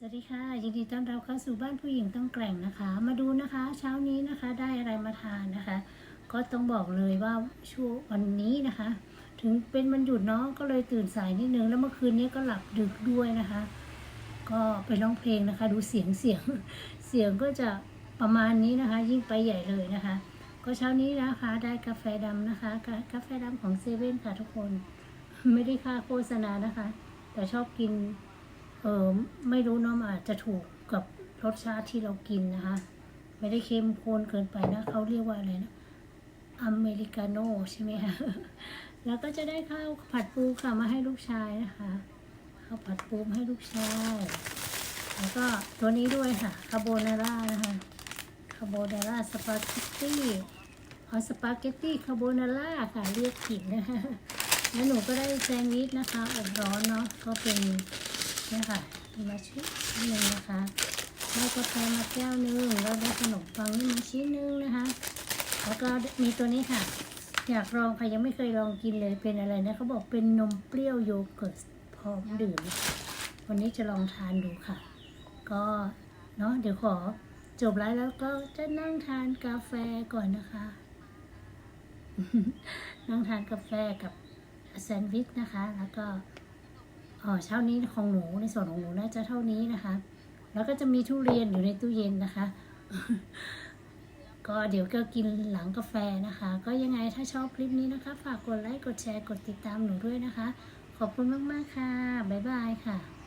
สวัสดีค่ะ ยินดีต้อนรับเข้าสู่บ้านผู้หญิงต้องแกร่งนะคะ มาดูนะคะ เช้านี้นะคะได้อะไรมาทานนะคะ ก็ต้องบอกเลยว่าช่วงวันนี้นะคะ ถึงเป็นวันหยุดเนาะก็เลยตื่นสายนิดนึงแล้วเมื่อคืนนี้ก็หลับดึกด้วยนะคะ ก็ไปร้องเพลงนะคะ ดูเสียงเสียงเสียงก็จะประมาณนี้นะคะ ยิ่งไปใหญ่เลยนะคะ ก็เช้านี้นะคะได้กาแฟดำนะคะ กากาแฟดำของเซเว่นค่ะทุกคน ไม่ได้ค่าโฆษณานะคะ แต่ชอบกิน เออไม่รู้เนาะอาจจะถูกกับรสชาติที่เรากินนะคะ ไม่ได้เค็มข้นเกินไปนะเขาเรียกว่าอะไรนะอเมริกาโน่ใช่ไหมคะแล้วก็จะได้ข้าวผัดปูค่ะมาให้ลูกชายนะคะข้าวผัดปูให้ลูกชาย แล้วก็ตัวนี้ด้วยค่ะคาโบนาร่านะคะคาโบนาร่าสปาเกตตี้เอาสปาเกตตี้คาโบนาร่าค่ะเรียกผิดนะคะแล้วหนูก็ได้แซนด์วิชนะคะอบร้อนเนาะก็เป็น เนี่ยค่ะมีมาชิ้นหนึ่งนะคะได้กาแฟมาแก้วหนึงแล้วได้ขนมปังนี่มาชิ้นหนึงนะคะ แล้วก็มีตัวนี้ค่ะ อยากลองค่ะยังไม่เคยลองกินเลยเป็นอะไรนะเขาบอกเป็นนมเปรี้ยวโยเกิร์ตพร้อมดื่ม วันนี้จะลองทานดูค่ะ ก็เนาะเดี๋ยวขอจบไลฟ์แล้วก็จะนั่งทานกาแฟก่อนนะคะ นั่งทานกาแฟกับแซนด์วิชนะคะ แล้วก็ เช้านี้ของหนูในส่วนของหนูน่าจะเท่านี้นะคะ แล้วก็จะมีทุเรียนอยู่ในตู้เย็นนะคะ ก็เดี๋ยวก็กินหลังกาแฟนะคะ ก็ยังไงถ้าชอบคลิปนี้นะคะ ฝากกดไลค์กดแชร์กดติดตามหนูด้วยนะคะ ขอบคุณมาก ๆ ค่ะ บ๊ายบายค่ะ